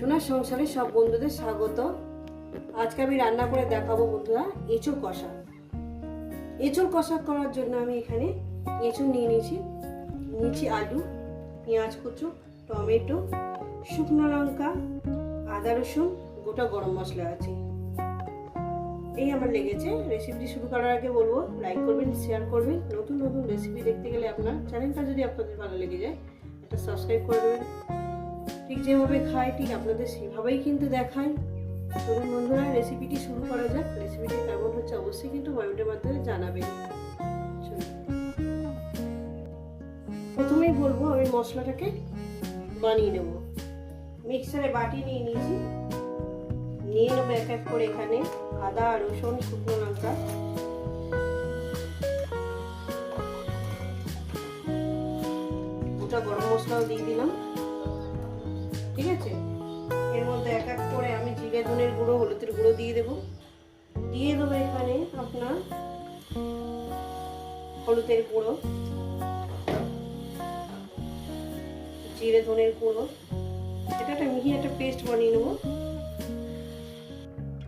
সোনার সংসারে সব বন্ধুদের স্বাগত। আজকে আমি রান্না করে দেখাবো বন্ধুরা, এঁচড় কষা। এঁচড় কষা করার জন্য আমি এখানে এঁচড় নিয়ে নিয়েছি। নিয়েছি আলু, পেঁয়াজ কুচো, টমেটো, শুকনো লঙ্কা, আদা রসুন, গোটা গরম মশলা আছে। এই আমার লেগেছে রেসিপিটি শুরু করার আগে বলব, লাইক করবেন, শেয়ার করবেন। নতুন নতুন রেসিপি দেখতে গেলে আপনার চ্যানেলটা যদি আপনাদের ভালো লেগে যায়, একটা সাবস্ক্রাইব করে দেবেন। ঠিক যেভাবে খাই ঠিক আপনাদের সেভাবেই কিন্তু দেখাই চলুন বন্ধুরা রেসিপিটি শুরু করা যাক। রেসিপিটি কেমন হচ্ছে অবশ্যই কিন্তু কমেন্টের মাধ্যমে জানাবেন। প্রথমেই বলব, আমি মশলাটাকে বানিয়ে নেব। মিক্সারে বাটি নিয়ে নিয়েছি। নিয়ে নেব এক এক করে এখানে আদা, রসুন, শুকনো লঙ্কা। গরম মশলাও দিয়ে দিলাম। ঠিক আছে? এর মধ্যে এক এক করে আমি জিরে, ধনের গুঁড়ো, হলুদের গুঁড়ো দিয়ে দেবো। দিয়ে দেবো এখানে আপনার হলুদের গুঁড়ো, জিরে, ধনের গুঁড়ো। এটা একটা মিহি একটা পেস্ট বানিয়ে নেব।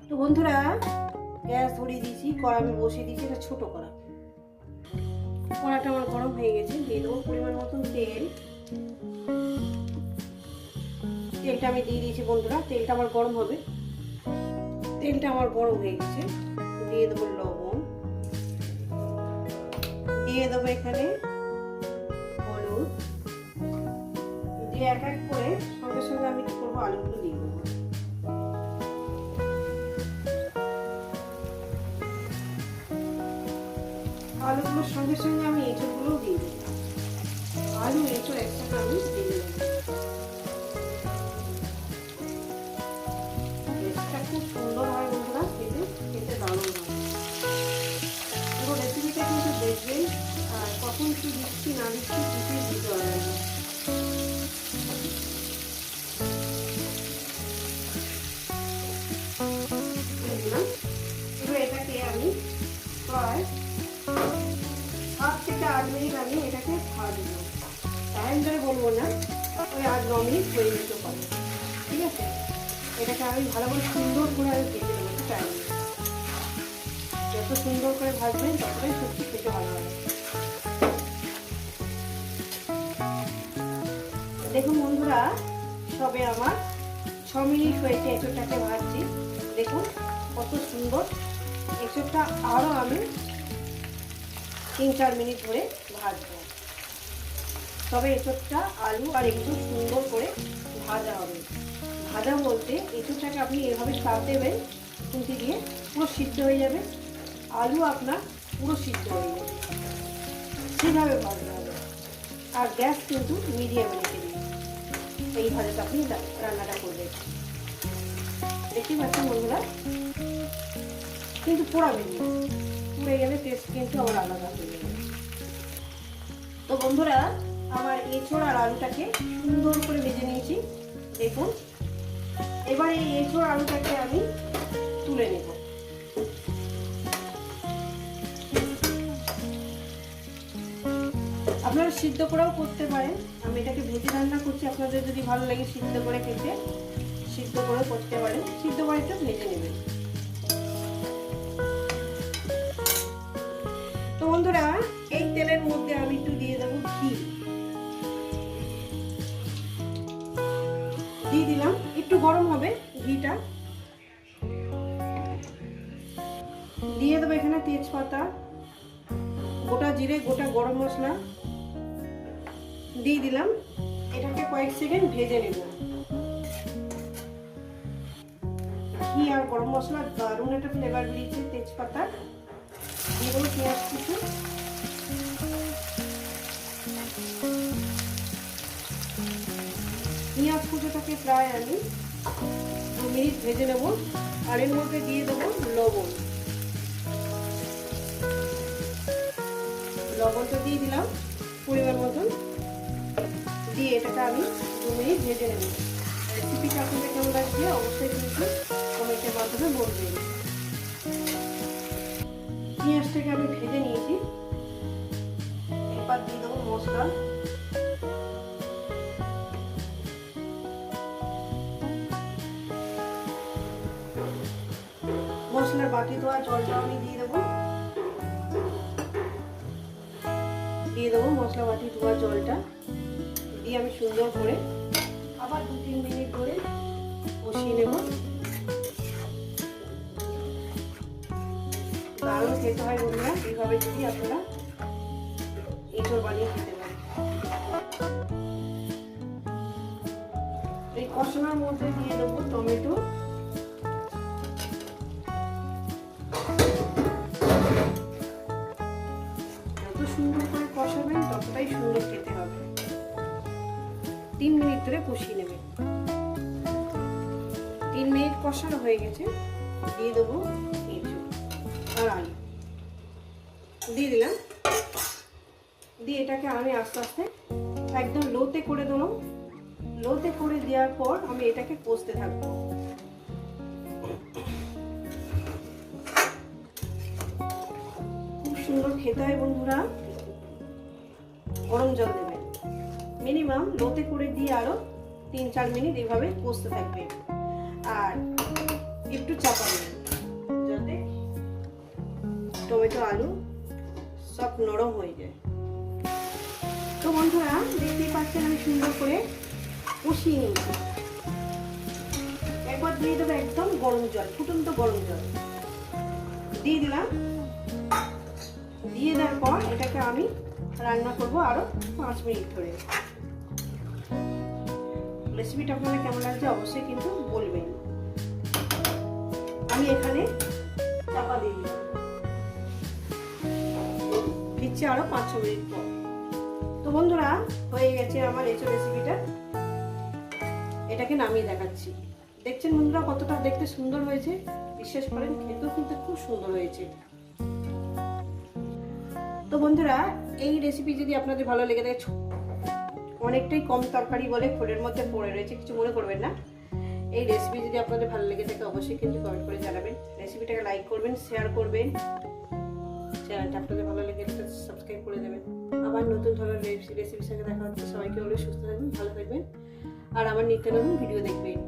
তো বন্ধুরা, গ্যাস ধরিয়ে দিয়েছি কড়া আমি বসিয়ে দিয়েছি, এটা ছোট কড়া। কড়াটা আমার গরম হয়ে গেছে, দিয়ে দেবো পরিমাণ মতন তেল। তেলটা আমি দিয়ে দিয়েছি বন্ধুরা, তেলটা আমার গরম হবে। তেলটা আমার গরম হয়ে গেছে। দিয়ে দেবো লবণ। দিয়ে দেবো এখানে হলুদ। দিয়ে এক এক করে সঙ্গে সঙ্গে আমি কি করব, আলুগুলো দিয়ে দেবো। আলুগুলোর সঙ্গে সঙ্গে আমি এঁচড়গুলোও দিয়ে দেবো আলু, এঁচড় একসাথে আমি দিয়ে দেবো দেখবেন আর কখন কি দিচ্ছি না দিচ্ছি কিছুই বুঝতে পারবেন না। এটাকে আমি আমি এটাকে বলব না, ওই ঠিক আছে? এটাকে আমি ভালো করে সুন্দর করে আমি ভেজে টাইম যত সুন্দর করে ভাজবেন, ততটাই সত্যি খেতে ভালো হবে দেখুন বন্ধুরা, সবে আমার ছ মিনিট হয়েছে এঁচোড়টাকে ভাজছি। দেখুন কত সুন্দর এঁচোড়টা আরও আমি তিন চার মিনিট ধরে ভাজবো। তবে এঁচোড়টা আলু আর একটু সুন্দর করে ভাজা হবে। ভাজা বলতে এঁচোড়টাকে আপনি এভাবে চাপ দেবেন খুঁটি দিয়ে পুরো সিদ্ধ হয়ে যাবে। আলু আপনার পুরো সিদ্ধ হয়ে যাবে সেভাবে ভাজতে হবে। আর গ্যাস কিন্তু মিডিয়ামে রেখে দিন। এই ভাজাটা আপনি রান্নাটা করবেন। দেখতে পাচ্ছেন বন্ধুরা? কিন্তু পোড়াবেন না পুড়ে গেলে টেস্ট কিন্তু আবার আলাদা হয়ে যাবে। তো বন্ধুরা, আমার এঁচড় আর আলুটাকে সুন্দর করে ভেজে নিয়েছি। দেখুন। এবার এই এঁচড় আলুটাকে আমি তুলে নেব। আপনারা সিদ্ধ করেও করতে পারেন। আমি এটাকে ভেজে রান্না করছি। আপনাদের যদি ভালো লাগে সিদ্ধ করে খেতে, সিদ্ধ করেও করতে পারেন। সিদ্ধ করে একটু ভেজে নেবেন। তো বন্ধুরা, এই তেলের মধ্যে আমি একটু দিয়ে দেবো ঘি। দিয়ে দিলাম। একটু গরম হবে ঘিটা। দিয়ে দেবো এখানে তেজপাতা। গোটা জিরে, গোটা গরম মশলা। দিয়ে দিলাম। এটাকে কয়েক সেকেন্ড ভেজে নেব। ঘি আর গরম মশলা, দারুণ একটা ফ্লেভার বেরিয়েছে তেজপাতা। দিয়ে দেবো পেঁয়াজ কুচু। পেঁয়াজ কুচোটাকে প্রায় আমি দু মিনিট ভেজে নেব। আর এর মধ্যে দিয়ে দেবো লবণ। লবণটা দিয়ে দিলাম পরিমাণ মতন। দিয়ে এটাকে আমি দু মিনিট ভেজে নেব। রেসিপিটা আপনাদের কেমন লাগবে অবশ্যই কিন্তু কমেন্টের মাধ্যমে বলবেন। পেঁয়াজটাকে আমি ভেজে নিয়েছি। এবার দিয়ে দেবো মশলা। মশলার বাকি তো জলটা আমি দিয়ে দেবো। দিয়ে দেবো মশলা বাটি ধোয়া জলটা। দিয়ে আমি সুন্দর করে আবার দু, তিন মিনিট ধরে কষিয়ে নেব। দারুণ খেতে হয় বন্ধুরা, এইভাবে যদি আপনারা এঁচড় বানিয়ে খেতে পারেন। এই কষানোর মধ্যে দিয়ে দেবো টমেটো। যত সুন্দর করে কষাবেন ততটাই সুন্দর খেতে হবে। তিন মিনিট ধরে কষিয়ে নেবে। তিন মিনিট কষানো হয়ে গেছে, দিয়ে দেবো আর আলু দিয়ে দিলাম। দিয়ে এটাকে আমি আস্তে আস্তে একদম লোতে করে দেবো। লোতে করে দেওয়ার পর আমি এটাকে কষতে থাকব। খুব সুন্দর খেতে হয় বন্ধুরা। গরম জল দেবেন মিনিমাম লোতে করে দিয়ে আরও তিন চার মিনিট এইভাবে কষতে থাকবে। আর একটু চাপা দেবেন যাতে টমেটো, আলু সব নরম হয়ে যায়। তো বন্ধুরা, দেখতেই পাচ্ছেন আমি সুন্দর করে কষিয়ে নিয়েছি। একবার দিয়ে দেবো একদম গরম জল, ফুটন্ত গরম জল। দিয়ে দিলাম। দিয়ে দেওয়ার পর এটাকে আমি রান্না করব আরও পাঁচ মিনিট ধরে। রেসিপিটা আপনাদের কেমন লাগছে অবশ্যই কিন্তু বলবেন। আমি এখানে চাপা দিয়ে দিচ্ছি আরও পাঁচ ছ মিনিট পর। তো বন্ধুরা, হয়ে গেছে আমার এঁচো রেসিপিটা এটাকে নামিয়ে দেখাচ্ছি। দেখছেন বন্ধুরা, কতটা দেখতে সুন্দর হয়েছে। বিশ্বাস করেন, খেতেও কিন্তু খুব সুন্দর হয়েছে। তো বন্ধুরা, এই রেসিপি যদি আপনাদের ভালো লেগে থাকে অনেকটাই কম তরকারি বলে ফোনের মধ্যে পড়ে রয়েছে, কিছু মনে করবেন না। এই রেসিপি যদি আপনাদের ভালো লেগে থাকে, অবশ্যই কিন্তু কমেন্ট করে জানাবেন। রেসিপিটাকে লাইক করবেন শেয়ার করবেন। চ্যানেলটা আপনাদের ভালো লেগে সাবস্ক্রাইব করে দেবেন। আবার নতুন ধরনের রেসিপির সঙ্গে দেখা হচ্ছে। সবাইকে বলে সুস্থ থাকবেন, ভালো থাকবেন। আর আমার নিত্য নতুন ভিডিও দেখবেন।